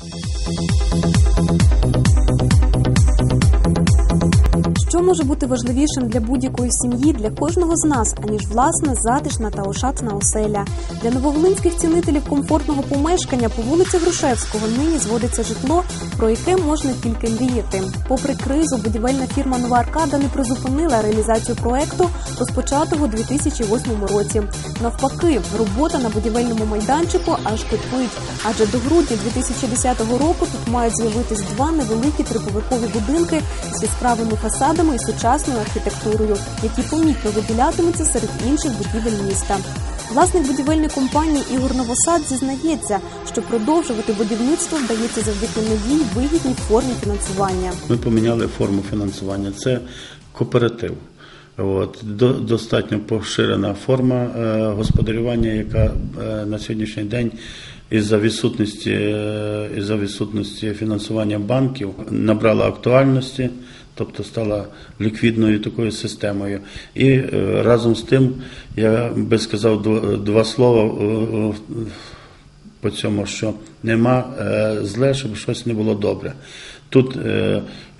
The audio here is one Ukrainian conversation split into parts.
Thank you. Що може бути важливішим для будь-якої сім'ї, для кожного з нас, аніж власна, затишна та ошатна оселя? Для нововолинських цінителів комфортного помешкання по вулиці Грушевського нині зводиться житло, про яке можна тільки мріяти. Попри кризу, будівельна фірма Нова Аркада не призупинила реалізацію проекту, розпочатого у 2008 році. Навпаки, робота на будівельному майданчику аж кипить. Адже до грудня 2010 року тут мають з'явитись два невеликі триповерхові будинки з яскравими фасадами і сучасною архітектурою, які помітно виділятимуться серед інших будівель міста. Власник будівельної компанії Ігор Новосад зізнається, що продовжувати будівництво вдається завдяки новій вигідній формі фінансування. Ми поміняли форму фінансування. Це кооператив. От, до, достатньо поширена форма е, господарювання, яка е, на сьогоднішній день із-за відсутності, е, із-за відсутності фінансування банків набрала актуальності, тобто стала ліквідною такою системою. І е, разом з тим я би сказав дв- два слова е, е, по цьому, що нема зле, щоб щось не було добре. Тут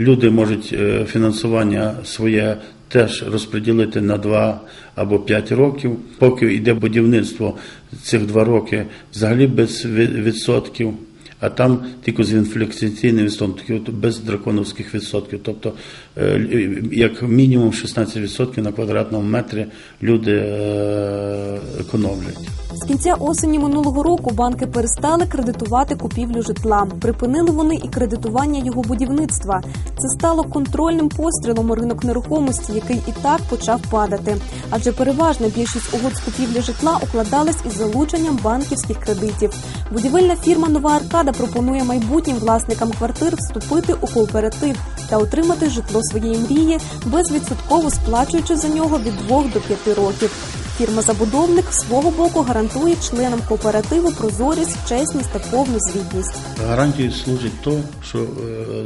люди можуть фінансування своє теж розподілити на 2 або 5 років. Поки йде будівництво цих 2 роки взагалі без відсотків. А там тільки з інфляційним відсотком, без драконовських відсотків. Тобто, е, як мінімум 16% на квадратному метрі люди е, економлять. З кінця осені минулого року банки перестали кредитувати купівлю житла. Припинили вони і кредитування його будівництва. Це стало контрольним пострілом у ринок нерухомості, який і так почав падати. Адже переважна більшість угод з купівлі житла укладалась із залученням банківських кредитів. Будівельна фірма Нова Аркада пропонує майбутнім власникам квартир вступити у кооператив та отримати житло своєї мрії, безвідсотково сплачуючи за нього від 2 до 5 років. Фірма-забудовник свого боку гарантує членам кооперативу прозорість, чесність та повну звітність. Гарантією служить то, що е,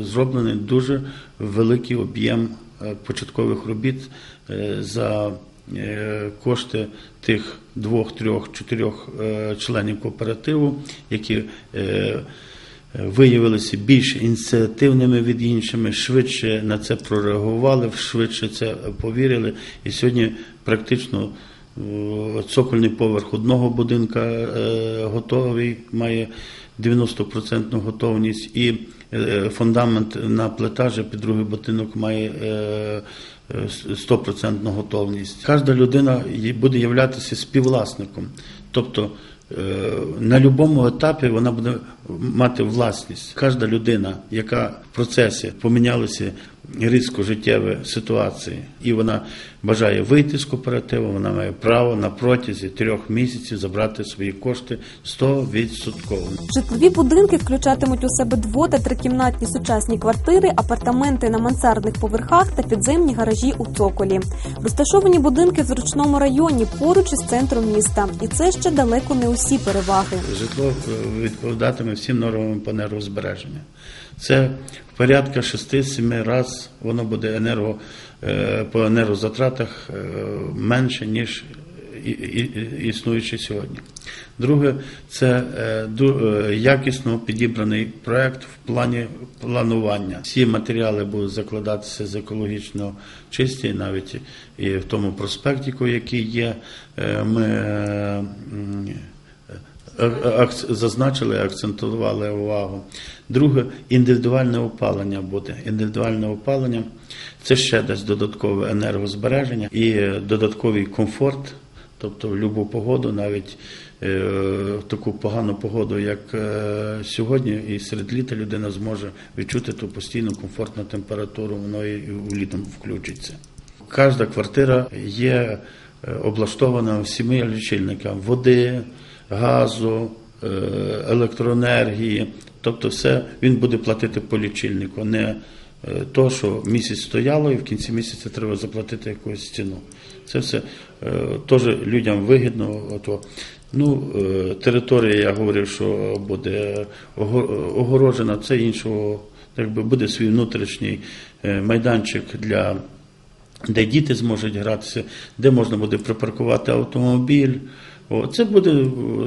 зроблений дуже великий об'єм е, початкових робіт е, за кошти тих двох, трьох, чотирьох е, членів кооперативу, які е, виявилися більш ініціативними від іншими, швидше на це прореагували, швидше це повірили. І сьогодні практично е, цокольний поверх одного будинка е, готовий, має 90% готовність, і е, фундамент на плетажі під другий будинок має е, е, 100% готовність. Кожна людина буде являтися співвласником. Тобто е, на будь-якому етапі вона буде мати власність. Кожна людина, яка в процесі помінялися різко життєві ситуації, і вона бажає вийти з кооперативу, вона має право на протязі трьох місяців забрати свої кошти 100%. Житлові будинки включатимуть у себе дво- та трикімнатні сучасні квартири, апартаменти на мансардних поверхах та підземні гаражі у цоколі. Розташовані будинки в зручному районі поруч із центром міста, і це ще далеко не усі переваги. Житло е, відповідатиме всім нормам по енергозбереженню. Це порядка 6-7 разів воно буде енерго, е, по енергозатратах е, менше, ніж існуючи сьогодні. Друге, це е, якісно підібраний проект в плані планування. Всі матеріали будуть закладатися з екологічно чисті, навіть і в тому проспекті, який є, ми зазначили, акцентували увагу. Друге, індивідуальне опалення буде. Індивідуальне опалення це ще дасть додаткове енергозбереження і е, додатковий комфорт, тобто в будь-яку погоду, навіть е, в таку погану погоду, як е, сьогодні, і серед літа людина зможе відчути ту постійну комфортну температуру, воно і літом включиться. Кожна квартира є е, облаштована всіми лічильниками води, газу, е, електроенергії. Тобто, все він буде платити по лічильнику, не е, то, що місяць стояло, і в кінці місяця треба заплатити якусь ціну. Це все е, теж людям вигідно. Ото. Ну, територія, я говорив, що буде огорожена, це іншого, якби буде свій внутрішній майданчик для де діти зможуть гратися, де можна буде припаркувати автомобіль. О, це буде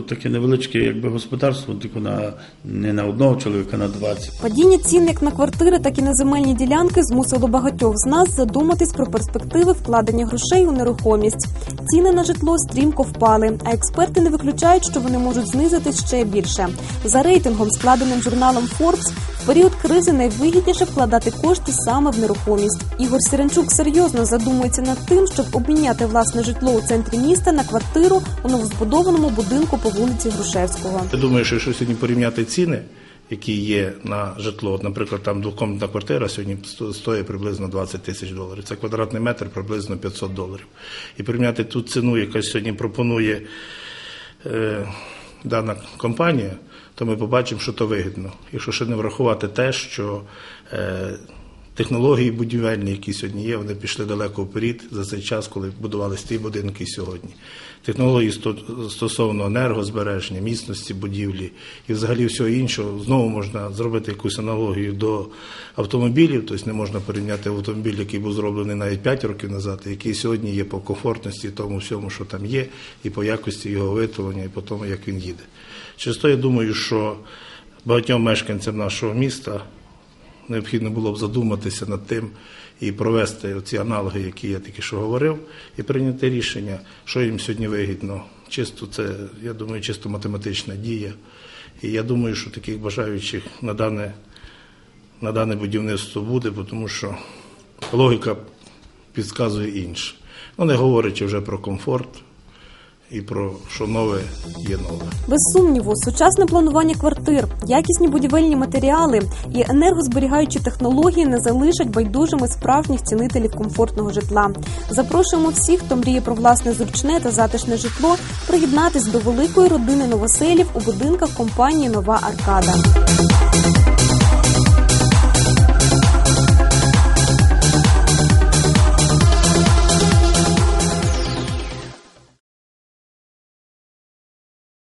таке невеличке якби, господарство, тільки на, не на одного чоловіка, на 20. Падіння цін як на квартири, так і на земельні ділянки змусило багатьох з нас задуматись про перспективи вкладення грошей у нерухомість. Ціни на житло стрімко впали, а експерти не виключають, що вони можуть знизитись ще більше. За рейтингом, складеним журналом Forbes, період кризи найвигідніше вкладати кошти саме в нерухомість. Ігор Сіренчук серйозно задумується над тим, щоб обміняти власне житло у центрі міста на квартиру у новозбудованому будинку по вулиці Грушевського. Я думаю, що якщо сьогодні порівняти ціни, які є на житло, наприклад, там двокомнатна квартира сьогодні стоїть приблизно 20 тисяч доларів. Це квадратний метр приблизно 500 доларів. І порівняти ту ціну, яка сьогодні пропонує е, дана компанія, то ми побачимо, що то вигідно. Якщо ще не врахувати те, що е, технології будівельні, які сьогодні є, вони пішли далеко вперед за цей час, коли будувалися ті будинки сьогодні. Технології стосовно енергозбереження, міцності будівлі і взагалі всього іншого, знову можна зробити якусь аналогію до автомобілів, тобто не можна порівняти автомобіль, який був зроблений навіть 5 років назад, який сьогодні є по комфортності, тому всьому, що там є, і по якості його виготовлення, і по тому, як він їде. Через то я думаю, що багатьом мешканцям нашого міста необхідно було б задуматися над тим і провести ці аналоги, які я тільки що говорив, і прийняти рішення, що їм сьогодні вигідно. Чисто це, я думаю, чисто математична дія. І я думаю, що таких бажаючих на дане, на дане будівництво буде, тому що логіка підказує інше. Ну, не говорячи вже про комфорт і про що нове є нове. Без сумніву, сучасне планування квартир, якісні будівельні матеріали і енергозберігаючі технології не залишать байдужими справжніх цінителів комфортного житла. Запрошуємо всіх, хто мріє про власне зручне та затишне житло, приєднатись до великої родини новоселів у будинках компанії Нова Аркада.